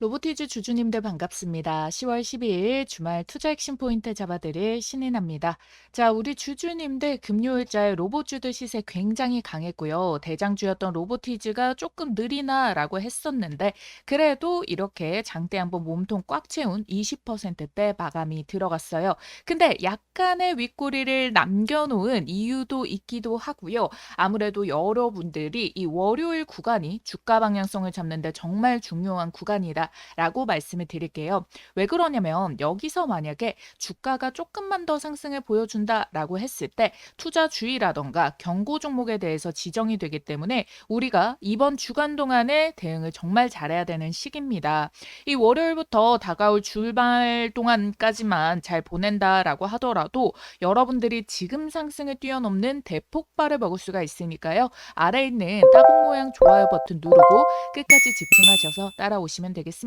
로보티즈 주주님들 반갑습니다. 10월 12일 주말 투자 핵심 포인트 잡아드릴 신인합니다. 자, 우리 주주님들 금요일자에 로봇주들 시세 굉장히 강했고요. 대장주였던 로보티즈가 조금 느리나라고 했었는데 그래도 이렇게 장대 한번 몸통 꽉 채운 20%대 마감이 들어갔어요. 근데 약간의 윗꼬리를 남겨놓은 이유도 있기도 하고요. 아무래도 여러분들이 이 월요일 구간이 주가 방향성을 잡는데 정말 중요한 구간이다. 라고 말씀을 드릴게요. 왜 그러냐면 여기서 만약에 주가가 조금만 더 상승을 보여준다라고 했을 때 투자 주의라던가 경고 종목에 대해서 지정이 되기 때문에 우리가 이번 주간 동안에 대응을 정말 잘해야 되는 시기입니다. 이 월요일부터 다가올 주말 동안까지만 잘 보낸다라고 하더라도 여러분들이 지금 상승을 뛰어넘는 대폭발을 먹을 수가 있으니까요. 아래 있는 따봉 모양 좋아요 버튼 누르고 끝까지 집중하셔서 따라오시면 되겠습니다.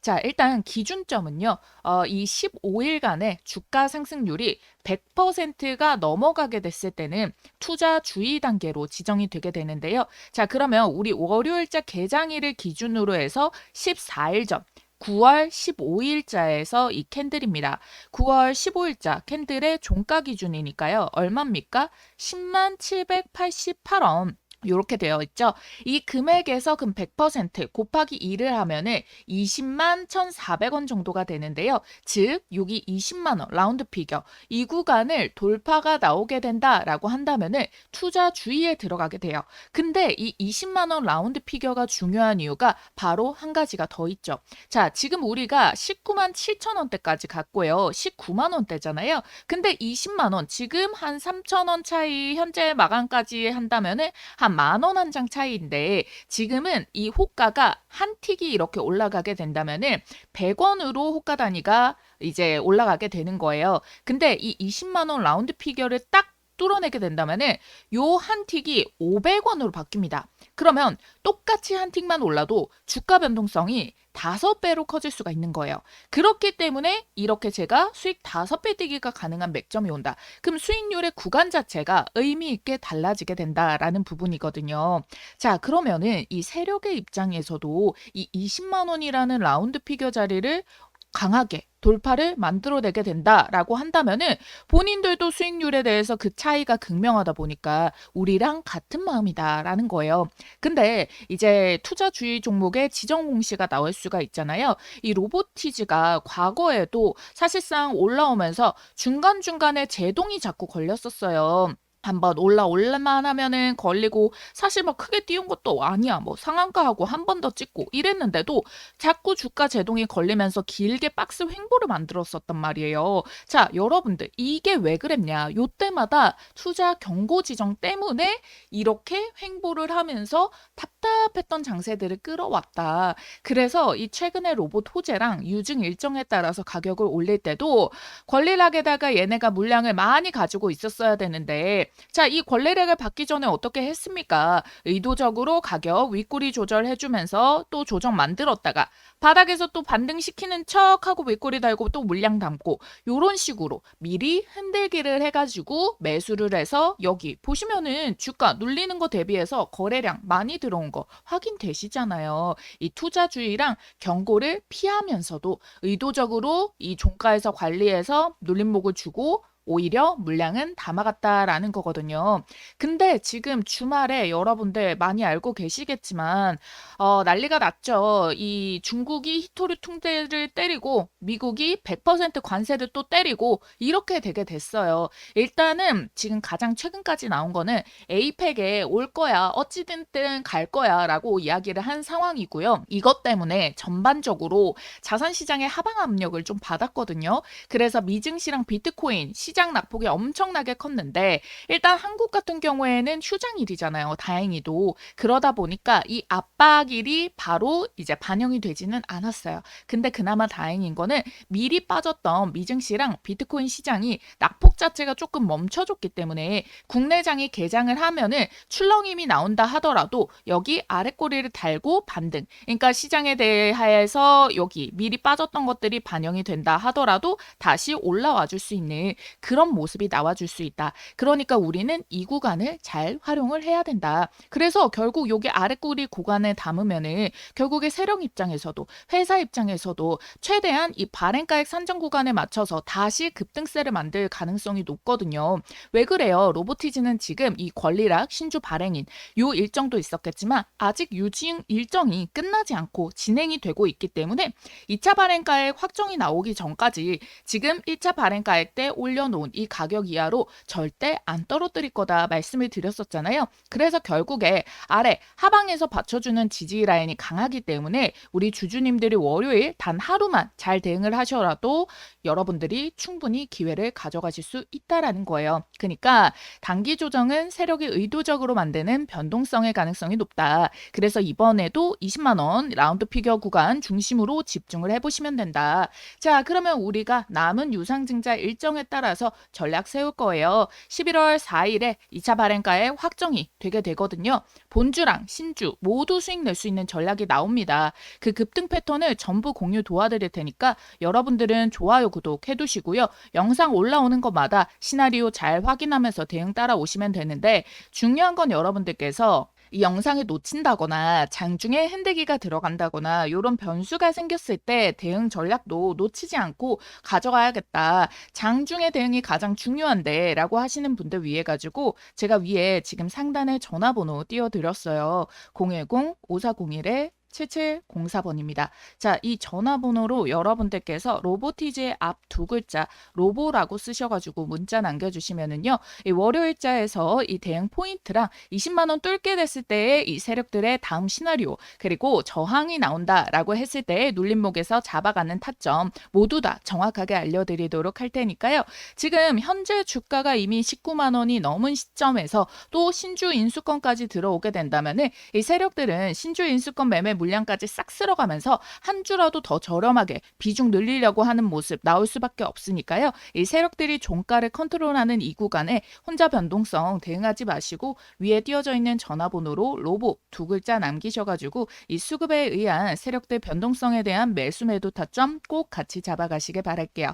자, 일단 기준점은요. 어, 이 15일간의 주가 상승률이 100%가 넘어가게 됐을 때는 투자 주의 단계로 지정이 되게 되는데요. 자, 그러면 우리 월요일자 개장일을 기준으로 해서 14일 전 9월 15일자에서 이 캔들입니다. 9월 15일자 캔들의 종가 기준이니까요. 얼마입니까? 10만 788원. 요렇게 되어 있죠. 이 금액에서 금 100% 곱하기 2를 하면은 20만 1,400원 정도가 되는데요. 즉, 여기 20만 원 라운드 피겨 이 구간을 돌파가 나오게 된다라고 한다면은 투자 주의에 들어가게 돼요. 근데 이 20만 원 라운드 피겨가 중요한 이유가 바로 한 가지가 더 있죠. 자, 지금 우리가 19만 7천 원대까지 갔고요. 19만 원대잖아요. 근데 20만 원 지금 한 3천 원 차이 현재 마감까지 한다면은 한만 원 한 장 차이인데 지금은 이 호가가 한 틱이 이렇게 올라가게 된다면은 100원으로 호가 단위가 이제 올라가게 되는 거예요. 근데 이 20만 원 라운드 피겨를 딱 뚫어내게 된다면은 요 한 틱이 500원으로 바뀝니다. 그러면 똑같이 한 틱만 올라도 주가 변동성이 다섯 배로 커질 수가 있는 거예요. 그렇기 때문에 이렇게 제가 수익 다섯 배 뛰기가 가능한 맥점이 온다. 그럼 수익률의 구간 자체가 의미 있게 달라지게 된다라는 부분이거든요. 자, 그러면은 이 세력의 입장에서도 이 20만 원이라는 라운드 피겨 자리를 강하게 돌파를 만들어내게 된다라고 한다면은 본인들도 수익률에 대해서 그 차이가 극명하다 보니까 우리랑 같은 마음이다라는 거예요. 근데 이제 투자주의 종목의 지정 공시가 나올 수가 있잖아요. 이 로보티즈가 과거에도 사실상 올라오면서 중간중간에 제동이 자꾸 걸렸었어요. 한번 올라올만 하면은 걸리고 사실 막 크게 띄운 것도 아니야. 뭐 상한가하고 한 번 더 찍고 이랬는데도 자꾸 주가 제동이 걸리면서 길게 박스 횡보를 만들었었단 말이에요. 자, 여러분들 이게 왜 그랬냐? 요때마다 투자 경고 지정 때문에 이렇게 횡보를 하면서 답 답했던 장세들을 끌어왔다. 그래서 이 최근에 로봇 호재랑 유증 일정에 따라서 가격을 올릴 때도 권리락에다가 얘네가 물량을 많이 가지고 있었어야 되는데 자, 이 권리락을 받기 전에 어떻게 했습니까? 의도적으로 가격 윗꼬리 조절해주면서 또 조정 만들었다가 바닥에서 또 반등시키는 척하고 윗꼬리 달고 또 물량 담고 요런 식으로 미리 흔들기를 해가지고 매수를 해서 여기 보시면은 주가 눌리는 거 대비해서 거래량 많이 들어온 거 확인되시잖아요. 이 투자주의랑 경고를 피하면서도 의도적으로 이 종가에서 관리해서 눌림목을 주고 오히려 물량은 담아갔다라는 거거든요. 근데 지금 주말에 여러분들 많이 알고 계시겠지만 어, 난리가 났죠. 이 중국이 히토리 퉁대를 때리고 미국이 100% 관세를 또 때리고 이렇게 되게 됐어요. 일단은 지금 가장 최근까지 나온 거는 에이펙에 올 거야. 어찌됐든 갈 거야. 라고 이야기를 한 상황이고요. 이것 때문에 전반적으로 자산 시장의 하방 압력을 좀 받았거든요. 그래서 미증시랑 비트코인 시장 낙폭이 엄청나게 컸는데 일단 한국 같은 경우에는 휴장일이잖아요. 다행히도. 그러다 보니까 이 압박일이 바로 이제 반영이 되지는 않았어요. 근데 그나마 다행인 거는 미리 빠졌던 미증시랑 비트코인 시장이 낙폭 자체가 조금 멈춰줬기 때문에 국내장이 개장을 하면은 출렁임이 나온다 하더라도 여기 아랫꼬리를 달고 반등. 그러니까 시장에 대해서 여기 미리 빠졌던 것들이 반영이 된다 하더라도 다시 올라와 줄 수 있는 그런 모습이 나와줄 수 있다. 그러니까 우리는 이 구간을 잘 활용을 해야 된다. 그래서 결국 요게 아랫구리 구간에 담으면은 결국에 세력 입장에서도 회사 입장에서도 최대한 이 발행가액 산정 구간에 맞춰서 다시 급등세를 만들 가능성이 높거든요. 왜 그래요? 로보티즈는 지금 이 권리락 신주 발행인 요 일정도 있었겠지만 아직 유지 일정이 끝나지 않고 진행이 되고 있기 때문에 2차 발행가액 확정이 나오기 전까지 지금 1차 발행가액 때 올려놓은 이 가격 이하로 절대 안 떨어뜨릴 거다 말씀을 드렸었잖아요. 그래서 결국에 아래 하방에서 받쳐주는 지지 라인이 강하기 때문에 우리 주주님들이 월요일 단 하루만 잘 대응을 하셔라도 여러분들이 충분히 기회를 가져가실 수 있다라는 거예요. 그러니까 단기 조정은 세력이 의도적으로 만드는 변동성의 가능성이 높다. 그래서 이번에도 20만 원 라운드 피겨 구간 중심으로 집중을 해보시면 된다. 자, 그러면 우리가 남은 유상증자 일정에 따라서 전략 세울 거예요. 11월 4일에 2차 발행가에 확정이 되게 되거든요. 본주랑 신주 모두 수익 낼 수 있는 전략이 나옵니다. 그 급등 패턴을 전부 공유 도와드릴 테니까 여러분들은 좋아요, 구독 해두시고요. 영상 올라오는 것마다 시나리오 잘 확인하면서 대응 따라오시면 되는데 중요한 건 여러분들께서 이 영상을 놓친다거나 장중에 핸드기가 들어간다거나 이런 변수가 생겼을 때 대응 전략도 놓치지 않고 가져가야겠다. 장중에 대응이 가장 중요한데 라고 하시는 분들 위해 가지고 제가 위에 지금 상단에 전화번호 띄워드렸어요. 010-5401에 7704번입니다. 자, 이 전화번호로 여러분들께서 로보티즈의 앞 두 글자 로보라고 쓰셔가지고 문자 남겨주시면은요, 이 월요일자에서 이 대응 포인트랑 20만 원 뚫게 됐을 때의 이 세력들의 다음 시나리오 그리고 저항이 나온다라고 했을 때의 눌림목에서 잡아가는 타점 모두 다 정확하게 알려드리도록 할 테니까요. 지금 현재 주가가 이미 19만 원이 넘은 시점에서 또 신주 인수권까지 들어오게 된다면은 이 세력들은 신주 인수권 매매 물 량까지 싹 쓸어가면서 한 주라도 더 저렴하게 비중 늘리려고 하는 모습 나올 수밖에 없으니까요. 이 세력들이 종가를 컨트롤하는 이 구간에 혼자 변동성 대응하지 마시고 위에 띄어져 있는 전화번호로 로보 두 글자 남기셔가지고 이 수급에 의한 세력들 변동성에 대한 매수 매도 타점 꼭 같이 잡아가시길 바랄게요.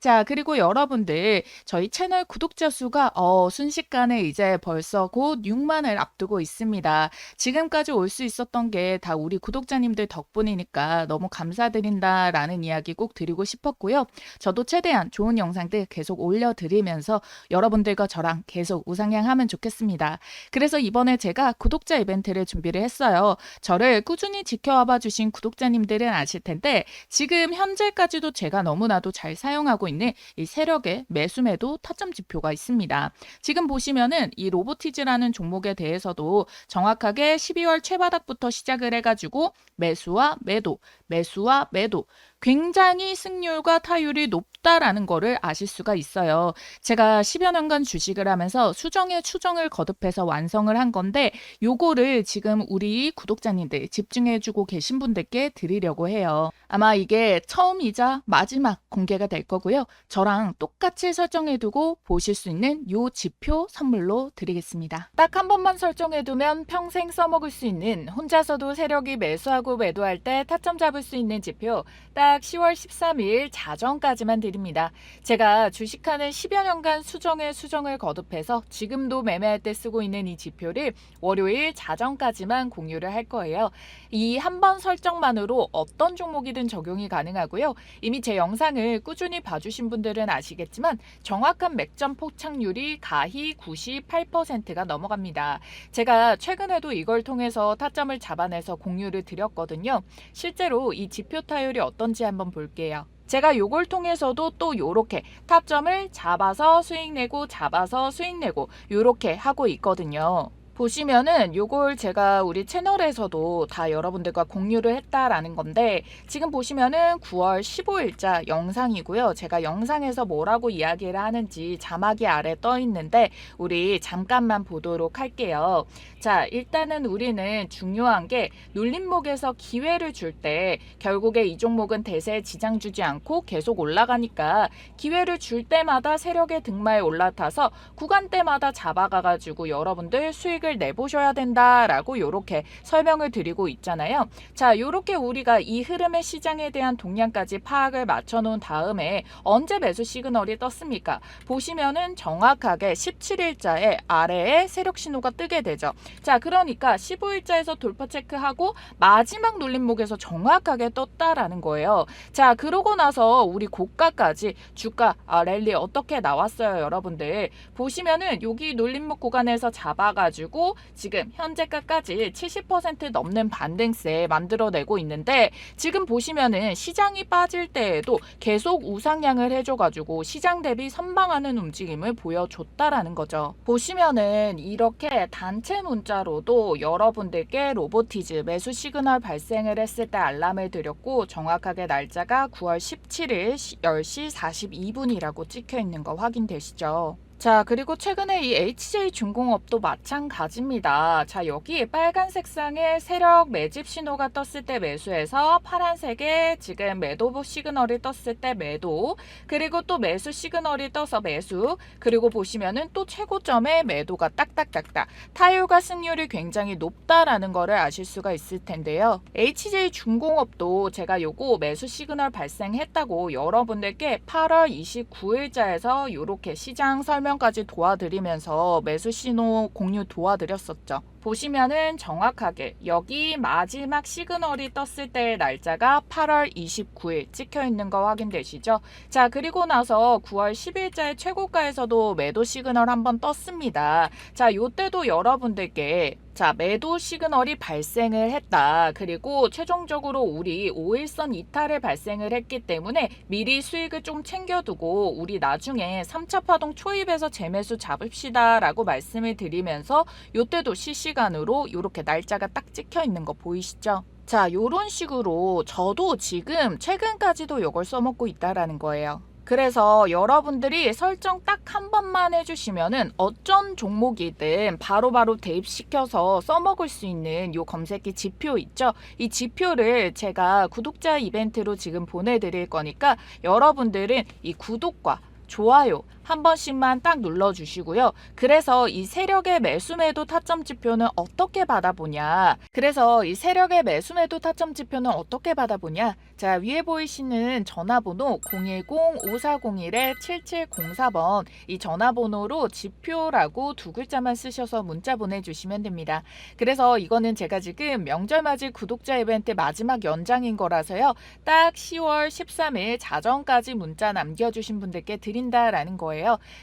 자 그리고 여러분들 저희 채널 구독자 수가 어, 순식간에 이제 벌써 곧 6만을 앞두고 있습니다. 지금까지 올 수 있었던 게 다 우리 구독자님들 덕분이니까 너무 감사드린다라는 이야기 꼭 드리고 싶었고요. 저도 최대한 좋은 영상들 계속 올려드리면서 여러분들과 저랑 계속 우상향하면 좋겠습니다. 그래서 이번에 제가 구독자 이벤트를 준비를 했어요. 저를 꾸준히 지켜와봐 주신 구독자님들은 아실 텐데 지금 현재까지도 제가 너무나도 잘 사용하고 있는 이 세력의 매수매도 타점 지표가 있습니다. 지금 보시면은 이 로보티즈라는 종목에 대해서도 정확하게 12월 최바닥부터 시작을 해가지고 매수와 매도, 매수와 매도, 굉장히 승률과 타율이 높다라는 거를 아실 수가 있어요. 제가 10여 년간 주식을 하면서 수정에 추정을 거듭해서 완성을 한 건데 요거를 지금 우리 구독자님들 집중해 주고 계신 분들께 드리려고 해요. 아마 이게 처음이자 마지막 공개가 될 거고요. 저랑 똑같이 설정해 두고 보실 수 있는 요 지표 선물로 드리겠습니다. 딱 한 번만 설정해 두면 평생 써먹을 수 있는 혼자서도 세력이 매수하고 매도할 때 타점 잡을 수 있는 지표 딱 10월 13일 자정까지만 드립니다. 제가 주식하는 10여 년간 수정에 수정을 거듭해서 지금도 매매할 때 쓰고 있는 이 지표를 월요일 자정까지만 공유를 할 거예요. 이 한 번 설정만으로 어떤 종목이든 적용이 가능하고요. 이미 제 영상을 꾸준히 봐주신 분들은 아시겠지만 정확한 맥점 포착률이 가히 98%가 넘어갑니다. 제가 최근에도 이걸 통해서 타점을 잡아내서 공유를 드렸거든요. 실제로 이 지표 타율이 어떤지 한번 볼게요. 제가 요걸 통해서도 또 요렇게 타점을 잡아서 수익 내고 잡아서 수익 내고 요렇게 하고 있거든요. 보시면은 요걸 제가 우리 채널에서도 다 여러분들과 공유를 했다라는 건데 지금 보시면은 9월 15일자 영상이고요. 제가 영상에서 뭐라고 이야기를 하는지 자막이 아래 떠 있는데 우리 잠깐만 보도록 할게요. 자, 일단은 우리는 중요한 게 눌림목에서 기회를 줄 때 결국에 이 종목은 대세에 지장 주지 않고 계속 올라가니까 기회를 줄 때마다 세력의 등마에 올라타서 구간대마다 잡아가 가지고 여러분들 수익을 수익을 내보셔야 된다라고 요렇게 설명을 드리고 있잖아요. 자, 요렇게 우리가 이 흐름의 시장에 대한 동향까지 파악을 맞춰 놓은 다음에 언제 매수 시그널이 떴습니까? 보시면은 정확하게 17일자에 아래에 세력 신호가 뜨게 되죠. 자, 그러니까 15일자에서 돌파 체크하고 마지막 눌림목에서 정확하게 떴다라는 거예요. 자, 그러고 나서 우리 고가까지 주가 아, 랠리 어떻게 나왔어요, 여러분들? 보시면은 여기 눌림목 구간에서 잡아가지고 지금 현재가까지 70% 넘는 반등세 만들어내고 있는데 지금 보시면은 시장이 빠질 때에도 계속 우상향을 해줘가지고 시장 대비 선방하는 움직임을 보여줬다라는 거죠. 보시면은 이렇게 단체 문자로도 여러분들께 로보티즈 매수 시그널 발생을 했을 때 알람을 드렸고 정확하게 날짜가 9월 17일 10시 42분이라고 찍혀 있는 거 확인되시죠? 자, 그리고 최근에 이 HJ 중공업도 마찬가지입니다. 자, 여기 빨간 색상의 세력 매집 신호가 떴을 때 매수해서 파란색에 지금 매도 시그널이 떴을 때 매도, 그리고 또 매수 시그널이 떠서 매수, 그리고 보시면은 또 최고점에 매도가 딱딱딱딱. 타율과 승률이 굉장히 높다라는 거를 아실 수가 있을 텐데요. HJ 중공업도 제가 요거 매수 시그널 발생했다고 여러분들께 8월 29일자에서 요렇게 시장 설명 까지 도와드리면서 매수 신호 공유 도와드렸었죠. 보시면은 정확하게 여기 마지막 시그널이 떴을 때의 날짜가 8월 29일 찍혀 있는 거 확인되시죠? 자, 그리고 나서 9월 10일자의 최고가에서도 매도 시그널 한번 떴습니다. 자, 요때도 여러분들께 자, 매도 시그널이 발생을 했다. 그리고 최종적으로 우리 5일선 이탈을 발생을 했기 때문에 미리 수익을 좀 챙겨두고 우리 나중에 3차 파동 초입에서 재매수 잡읍시다 라고 말씀을 드리면서 요때도 실시간으로 이렇게 날짜가 딱 찍혀 있는 거 보이시죠? 자, 요런 식으로 저도 지금 최근까지도 요걸 써먹고 있다라는 거예요. 그래서 여러분들이 설정 딱 한 번만 해주시면은 어쩐 종목이든 바로바로 대입시켜서 써먹을 수 있는 요 검색기 지표 있죠? 이 지표를 제가 구독자 이벤트로 지금 보내드릴 거니까 여러분들은 이 구독과 좋아요 한 번씩만 딱 눌러주시고요. 그래서 이 세력의 매수매도 타점 지표는 어떻게 받아보냐? 그래서 이 세력의 매수매도 타점 지표는 어떻게 받아보냐? 자, 위에 보이시는 전화번호 010-5401-7704번 이 전화번호로 지표라고 두 글자만 쓰셔서 문자 보내주시면 됩니다. 그래서 이거는 제가 지금 명절 맞을 구독자 이벤트 마지막 연장인 거라서요. 딱 10월 13일 자정까지 문자 남겨주신 분들께 드린다라는 거예요.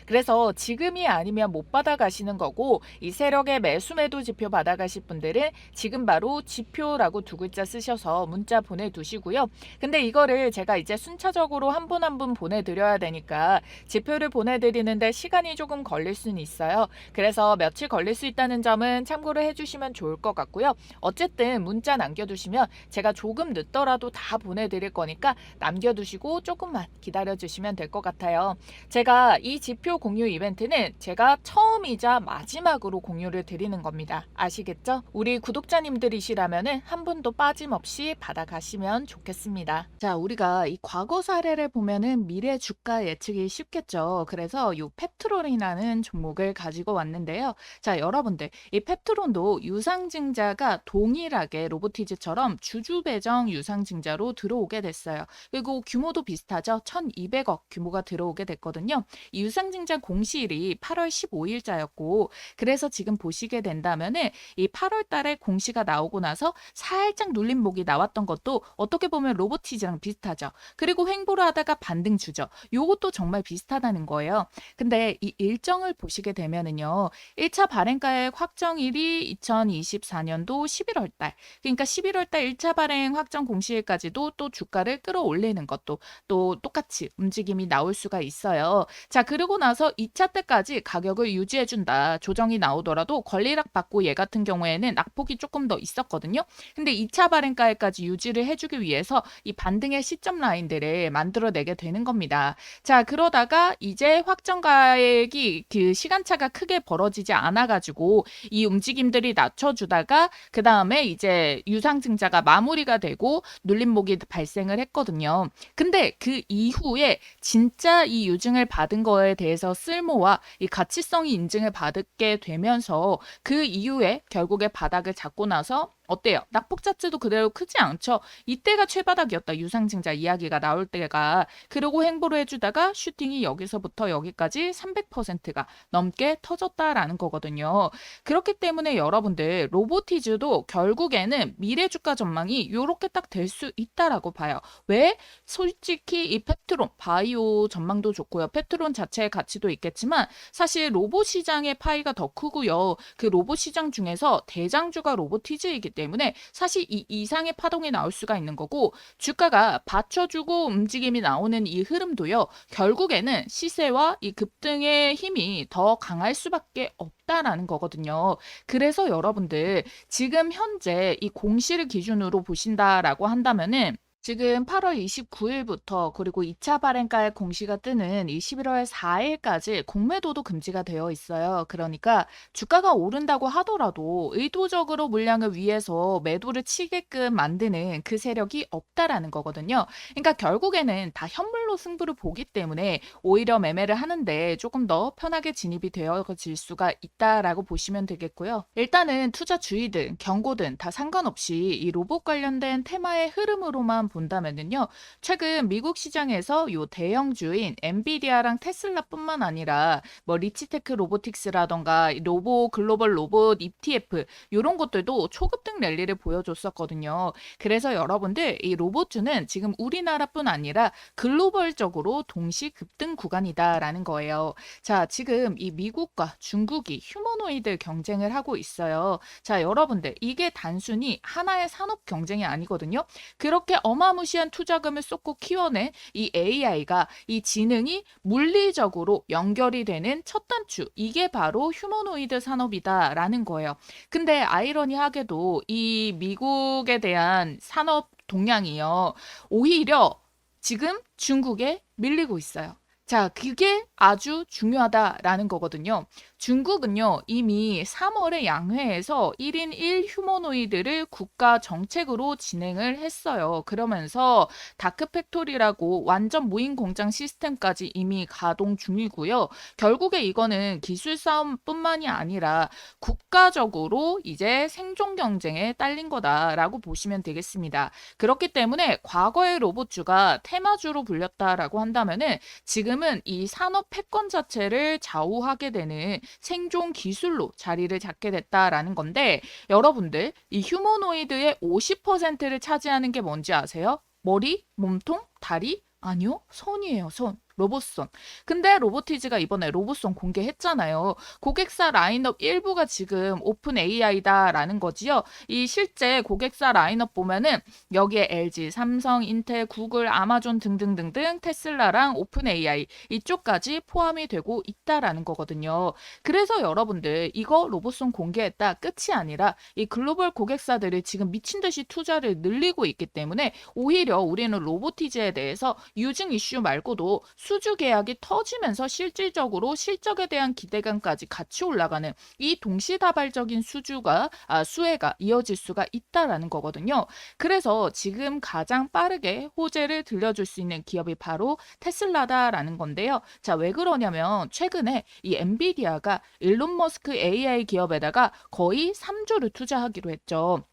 그래서 지금이 아니면 못 받아가시는 거고 이 세력의 매수 매도 지표 받아가실 분들은 지금 바로 지표라고 두 글자 쓰셔서 문자 보내두시고요. 근데 이거를 제가 이제 순차적으로 한분 한 분 보내드려야 되니까 지표를 보내드리는데 시간이 조금 걸릴 수는 있어요. 그래서 며칠 걸릴 수 있다는 점은 참고를 해주시면 좋을 것 같고요. 어쨌든 문자 남겨두시면 제가 조금 늦더라도 다 보내드릴 거니까 남겨두시고 조금만 기다려주시면 될 것 같아요. 제가 이 지표 공유 이벤트는 제가 처음이자 마지막으로 공유를 드리는 겁니다. 아시겠죠? 우리 구독자님들이시라면 한 분도 빠짐없이 받아가시면 좋겠습니다. 자, 우리가 이 과거 사례를 보면은 미래 주가 예측이 쉽겠죠. 그래서 이 펩트론이라는 종목을 가지고 왔는데요. 자, 여러분들, 이 펩트론도 유상증자가 동일하게 로보티즈처럼 주주 배정 유상증자로 들어오게 됐어요. 그리고 규모도 비슷하죠. 1200억 규모가 들어오게 됐거든요. 이 유상증자 공시일이 8월 15일자였고, 그래서 지금 보시게 된다면은 이 8월 달에 공시가 나오고 나서 살짝 눌림목이 나왔던 것도 어떻게 보면 로보티즈랑 비슷하죠. 그리고 횡보를 하다가 반등 주죠. 요것도 정말 비슷하다는 거예요. 근데 이 일정을 보시게 되면은요. 1차 발행가액 확정일이 2024년도 11월 달. 그러니까 11월 달 1차 발행 확정 공시일까지도 또 주가를 끌어올리는 것도 또 똑같이 움직임이 나올 수가 있어요. 자, 그러고 나서 2차 때까지 가격을 유지해 준다. 조정이 나오더라도 권리락 받고 얘 같은 경우에는 낙폭이 조금 더 있었거든요. 근데 2차 발행가액까지 유지를 해주기 위해서 이 반등의 시점 라인들을 만들어내게 되는 겁니다. 자, 그러다가 이제 확정가액이 그 시간차가 크게 벌어지지 않아가지고 이 움직임들이 낮춰주다가 그 다음에 이제 유상증자가 마무리가 되고 눌림목이 발생을 했거든요. 근데 그 이후에 진짜 이 유증을 받은 거에 대해서 쓸모와 이 가치성이 인증을 받게 되면서 그 이후에 결국에 바닥을 잡고 나서 어때요? 낙폭 자체도 그대로 크지 않죠. 이때가 최바닥이었다. 유상증자 이야기가 나올 때가. 그러고 행보를 해주다가 슈팅이 여기서부터 여기까지 300%가 넘게 터졌다라는 거거든요. 그렇기 때문에 여러분들 로보티즈도 결국에는 미래 주가 전망이 요렇게 딱 될 수 있다라고 봐요. 왜? 솔직히 이 페트론, 바이오 전망도 좋고요. 페트론 자체의 가치도 있겠지만 사실 로봇 시장의 파이가 더 크고요. 그 로봇 시장 중에서 대장주가 로보티즈이기 때문에 사실 이 이상의 파동이 나올 수가 있는 거고 주가가 받쳐주고 움직임이 나오는 이 흐름도요. 결국에는 시세와 이 급등의 힘이 더 강할 수밖에 없다라는 거거든요. 그래서 여러분들 지금 현재 이 공시를 기준으로 보신다라고 한다면은 지금 8월 29일부터 그리고 2차 발행가의 공시가 뜨는 이 11월 4일까지 공매도도 금지가 되어 있어요. 그러니까 주가가 오른다고 하더라도 의도적으로 물량을 위해서 매도를 치게끔 만드는 그 세력이 없다라는 거거든요. 그러니까 결국에는 다 현물로 승부를 보기 때문에 오히려 매매를 하는데 조금 더 편하게 진입이 되어질 수가 있다라고 보시면 되겠고요. 일단은 투자 주의든 경고든 다 상관없이 이 로봇 관련된 테마의 흐름으로만 본다면은요. 최근 미국 시장에서 요 대형주인 엔비디아랑 테슬라뿐만 아니라 뭐 리치테크 로보틱스라던가 로보 글로벌 로봇 ETF 요런 것들도 초급등 랠리를 보여줬었거든요. 그래서 여러분들 이 로봇주는 지금 우리나라뿐 아니라 글로벌적으로 동시 급등 구간이다라는 거예요. 자, 지금 이 미국과 중국이 휴머노이드 경쟁을 하고 있어요. 자, 여러분들 이게 단순히 하나의 산업 경쟁이 아니거든요. 그렇게 어마 무시한 투자금을 쏟고 키워낸 이 AI가 이 지능이 물리적으로 연결이 되는 첫 단추 이게 바로 휴머노이드 산업이다라는 거예요. 근데 아이러니하게도 이 미국에 대한 산업 동향이요. 오히려 지금 중국에 밀리고 있어요. 자, 그게 아주 중요하다라는 거거든요. 중국은요, 이미 3월에 양회에서 1인 1 휴머노이드를 국가 정책으로 진행을 했어요. 그러면서 다크팩토리라고 완전 무인 공장 시스템까지 이미 가동 중이고요. 결국에 이거는 기술 싸움뿐만이 아니라 국가적으로 이제 생존 경쟁에 딸린 거다라고 보시면 되겠습니다. 그렇기 때문에 과거의 로봇주가 테마주로 불렸다라고 한다면은 지금은 이 산업 패권 자체를 좌우하게 되는 생존 기술로 자리를 잡게 됐다라는 건데 여러분들 이 휴머노이드의 50%를 차지하는 게 뭔지 아세요? 머리, 몸통, 다리? 아니요, 손이에요, 손. 로봇손. 근데 로보티즈가 이번에 로봇손 공개했잖아요. 고객사 라인업 일부가 지금 오픈 AI다라는 거지요. 이 실제 고객사 라인업 보면은 여기에 LG, 삼성, 인텔, 구글, 아마존 등등등등 테슬라랑 오픈 AI 이쪽까지 포함이 되고 있다라는 거거든요. 그래서 여러분들 이거 로봇손 공개했다 끝이 아니라 이 글로벌 고객사들이 지금 미친 듯이 투자를 늘리고 있기 때문에 오히려 우리는 로보티즈에 대해서 유증 이슈 말고도 수주 계약이 터지면서 실질적으로 실적에 대한 기대감까지 같이 올라가는 이 동시다발적인 수주가 아, 수혜가 이어질 수가 있다라는 거거든요. 그래서 지금 가장 빠르게 호재를 들려줄 수 있는 기업이 바로 테슬라다라는 건데요. 자, 왜 그러냐면 최근에 이 엔비디아가 일론 머스크 AI 기업에다가 거의 3조를 투자하기로 했죠.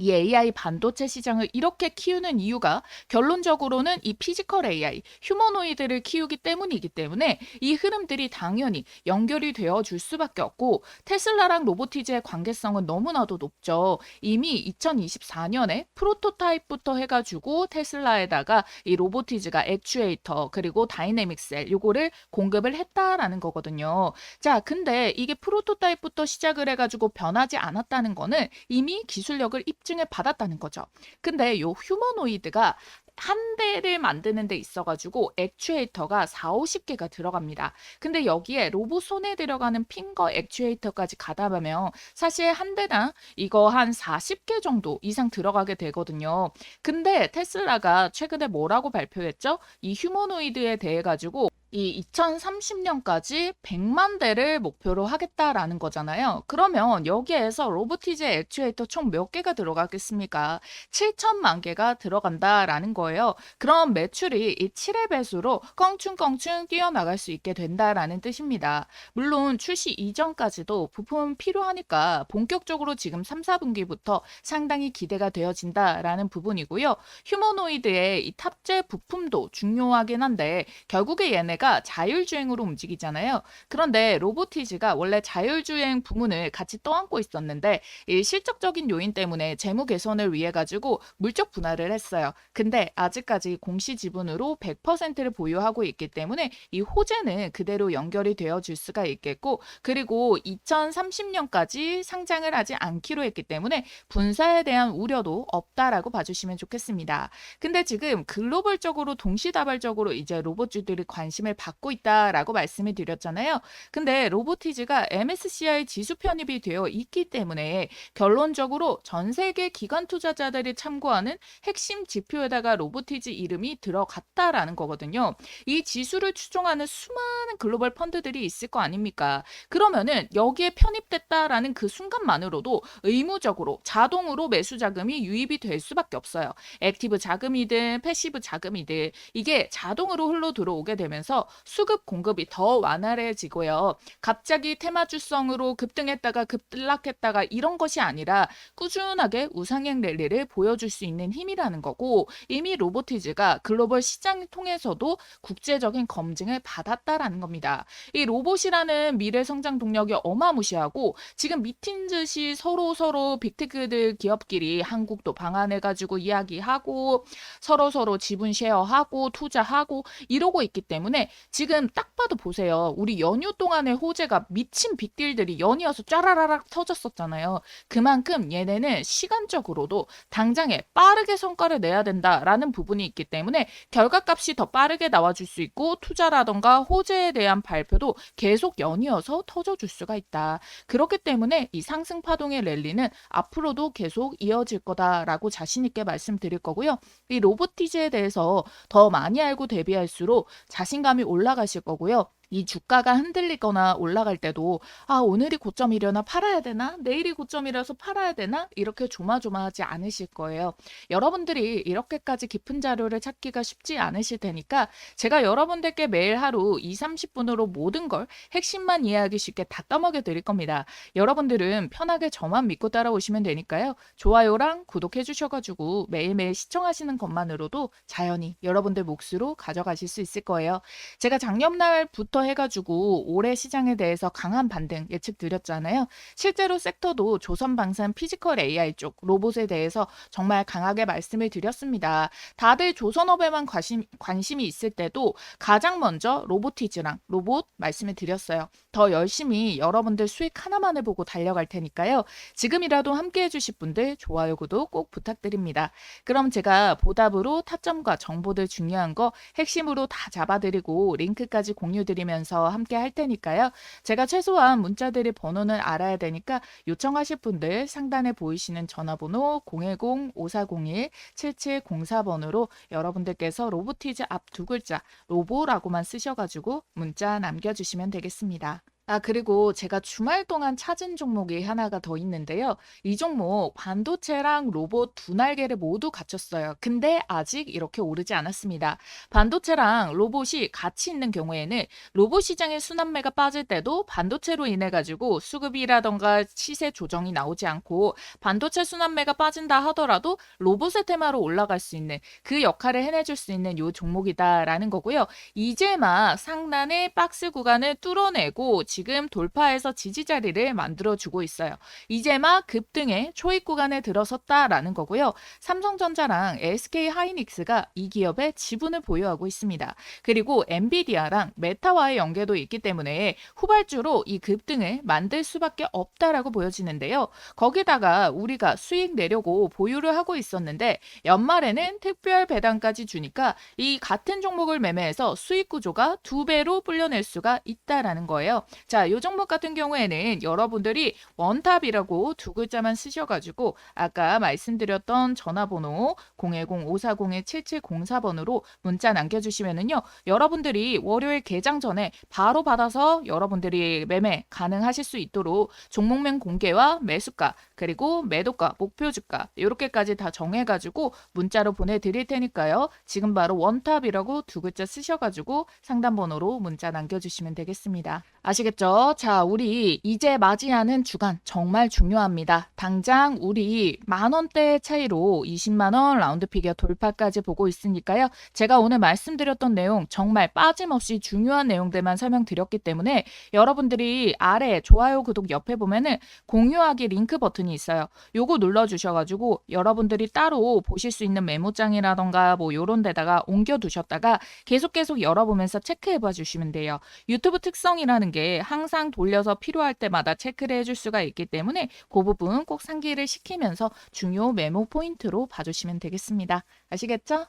이 AI 반도체 시장을 이렇게 키우는 이유가 결론적으로는 이 피지컬 AI, 휴머노이드를 키우기 때문이기 때문에 이 흐름들이 당연히 연결이 되어 줄 수밖에 없고 테슬라랑 로보티즈의 관계성은 너무나도 높죠. 이미 2024년에 프로토타입부터 해가지고 테슬라에다가 이 로보티즈가 액추에이터 그리고 다이내믹 셀 요거를 공급을 했다라는 거거든요. 자, 근데 이게 프로토타입부터 시작을 해가지고 변하지 않았다는 거는 이미 기술력을 입증 입증을 받았다는 거죠. 근데 요 휴머노이드가 한 대를 만드는 데 있어가지고 액추에이터가 4, 50개가 들어갑니다. 근데 여기에 로봇 손에 들어가는 핑거 액추에이터까지 가다 보면 사실 한 대당 이거 한 40개 정도 이상 들어가게 되거든요. 근데 테슬라가 최근에 뭐라고 발표했죠? 이 휴머노이드에 대해 가지고 이 2030년까지 100만 대를 목표로 하겠다라는 거잖아요. 그러면 여기에서 로보티즈 액추에이터 총 몇 개가 들어가겠습니까? 7천만 개가 들어간다라는 거예요. 그럼 매출이 이 7의 배수로 껑충껑충 뛰어나갈 수 있게 된다라는 뜻입니다. 물론 출시 이전까지도 부품 필요하니까 본격적으로 지금 3, 4분기부터 상당히 기대가 되어진다라는 부분이고요. 휴머노이드의 이 탑재 부품도 중요하긴 한데 결국에 얘네 가 자율주행으로 움직이잖아요. 그런데 로보티즈가 원래 자율주행 부문을 같이 떠안고 있었는데 이 실적적인 요인 때문에 재무 개선을 위해 가지고 물적 분할을 했어요. 근데 아직까지 공시 지분으로 100%를 보유하고 있기 때문에 이 호재는 그대로 연결이 되어 줄 수가 있겠고 그리고 2030년까지 상장을 하지 않기로 했기 때문에 분사에 대한 우려도 없다라고 봐주시면 좋겠습니다. 근데 지금 글로벌적으로 동시다발적으로 이제 로봇주들이 관심을 받고 있다라고 말씀을 드렸잖아요. 근데 로보티즈가 MSCI 지수 편입이 되어 있기 때문에 결론적으로 전 세계 기관 투자자들이 참고하는 핵심 지표에다가 로보티즈 이름이 들어갔다라는 거거든요. 이 지수를 추종하는 수많은 글로벌 펀드들이 있을 거 아닙니까? 그러면은 여기에 편입됐다라는 그 순간만으로도 의무적으로 자동으로 매수 자금이 유입이 될 수밖에 없어요. 액티브 자금이든 패시브 자금이든 이게 자동으로 흘러 들어오게 되면서 수급 공급이 더 완활해지고요. 갑자기 테마주성으로 급등했다가 급락했다가 이런 것이 아니라 꾸준하게 우상향 랠리를 보여줄 수 있는 힘이라는 거고 이미 로보티즈가 글로벌 시장 통해서도 국제적인 검증을 받았다라는 겁니다. 이 로봇이라는 미래 성장 동력이 어마무시하고 지금 미친 듯이 서로 서로 빅테크들 기업끼리 한국도 방안해가지고 이야기하고 서로 서로 지분 쉐어하고 투자하고 이러고 있기 때문에 지금 딱 봐도 보세요. 우리 연휴 동안의 호재가 미친 빅딜들이 연이어서 쫘라라락 터졌었잖아요. 그만큼 얘네는 시간적으로도 당장에 빠르게 성과를 내야 된다라는 부분이 있기 때문에 결과값이 더 빠르게 나와줄 수 있고 투자라던가 호재에 대한 발표도 계속 연이어서 터져줄 수가 있다. 그렇기 때문에 이 상승 파동의 랠리는 앞으로도 계속 이어질 거다라고 자신 있게 말씀드릴 거고요. 이 로보티즈에 대해서 더 많이 알고 대비할수록 자신감이 올라가실 거고요. 이 주가가 흔들리거나 올라갈 때도 아, 오늘이 고점이려나 팔아야 되나? 내일이 고점이라서 팔아야 되나? 이렇게 조마조마하지 않으실 거예요. 여러분들이 이렇게까지 깊은 자료를 찾기가 쉽지 않으실 테니까 제가 여러분들께 매일 하루 2, 30분으로 모든 걸 핵심만 이해하기 쉽게 다 떠먹여 드릴 겁니다. 여러분들은 편하게 저만 믿고 따라오시면 되니까요. 좋아요랑 구독해 주셔가지고 매일매일 시청하시는 것만으로도 자연히 여러분들 몫으로 가져가실 수 있을 거예요. 제가 작년 날부터 해가지고 올해 시장에 대해서 강한 반등 예측 드렸잖아요. 실제로 섹터도 조선방산 피지컬 AI 쪽 로봇에 대해서 정말 강하게 말씀을 드렸습니다. 다들 조선업에만 관심, 관심이 있을 때도 가장 먼저 로보티즈랑 로봇 말씀을 드렸어요. 더 열심히 여러분들 수익 하나만을 보고 달려갈 테니까요. 지금이라도 함께 해주실 분들 좋아요, 구독 꼭 부탁드립니다. 그럼 제가 보답으로 타점과 정보들 중요한 거 핵심으로 다 잡아드리고 링크까지 공유드리면 서 함께 할 테니까요. 제가 최소한 문자들의 번호는 알아야 되니까 요청하실 분들 상단에 보이시는 전화번호 010-5401-7704번으로 여러분들께서 로보티즈 앞 두 글자 로보라고만 쓰셔가지고 문자 남겨주시면 되겠습니다. 아, 그리고 제가 주말 동안 찾은 종목이 하나가 더 있는데요. 이 종목 반도체랑 로봇 두 날개를 모두 갖췄어요. 근데 아직 이렇게 오르지 않았습니다. 반도체랑 로봇이 같이 있는 경우에는 로봇 시장의 순환매가 빠질 때도 반도체로 인해 가지고 수급이라던가 시세 조정이 나오지 않고 반도체 순환매가 빠진다 하더라도 로봇의 테마로 올라갈 수 있는 그 역할을 해내줄 수 있는 요 종목이다라는 거고요. 이제 막 상단의 박스 구간을 뚫어내고 돌파해서 지지 자리를 만들어 주고 있어요. 이제 막 급등의 초입 구간에 들어섰다라는 거고요. 삼성전자랑 SK 하이닉스가 이 기업의 지분을 보유하고 있습니다. 그리고 엔비디아랑 메타와의 연계도 있기 때문에 후발주로 이 급등을 만들 수밖에 없다라고 보여지는데요. 거기다가 우리가 수익 내려고 보유를 하고 있었는데 연말에는 특별 배당까지 주니까 이 같은 종목을 매매해서 수익 구조가 두 배로 불려낼 수가 있다라는 거예요. 자, 요 종목 같은 경우에는 여러분들이 원탑이라고 두 글자만 쓰셔가지고 아까 말씀드렸던 전화번호 010-540-7704번으로 문자 남겨주시면은요. 여러분들이 월요일 개장 전에 바로 받아서 여러분들이 매매 가능하실 수 있도록 종목명 공개와 매수가 그리고 매도가 목표 주가 이렇게까지 다 정해가지고 문자로 보내드릴 테니까요. 지금 바로 원탑이라고 두 글자 쓰셔가지고 상담번호로 문자 남겨주시면 되겠습니다. 아시겠죠? 자, 우리 이제 맞이하는 주간 정말 중요합니다. 당장 우리 만 원대 차이로 20만 원 라운드 피겨 돌파까지 보고 있으니까요. 제가 오늘 말씀드렸던 내용 정말 빠짐없이 중요한 내용들만 설명드렸기 때문에 여러분들이 아래 좋아요, 구독 옆에 보면은 공유하기 링크 버튼이 있어요. 요거 눌러 주셔 가지고 여러분들이 따로 보실 수 있는 메모장이라던가 뭐 요런 데다가 옮겨 두셨다가 계속 계속 열어 보면서 체크해 봐 주시면 돼요. 유튜브 특성이라는 게 항상 돌려서 필요할 때마다 체크를 해줄 수가 있기 때문에 그 부분 꼭 상기를 시키면서 중요 메모 포인트로 봐주시면 되겠습니다. 아시겠죠?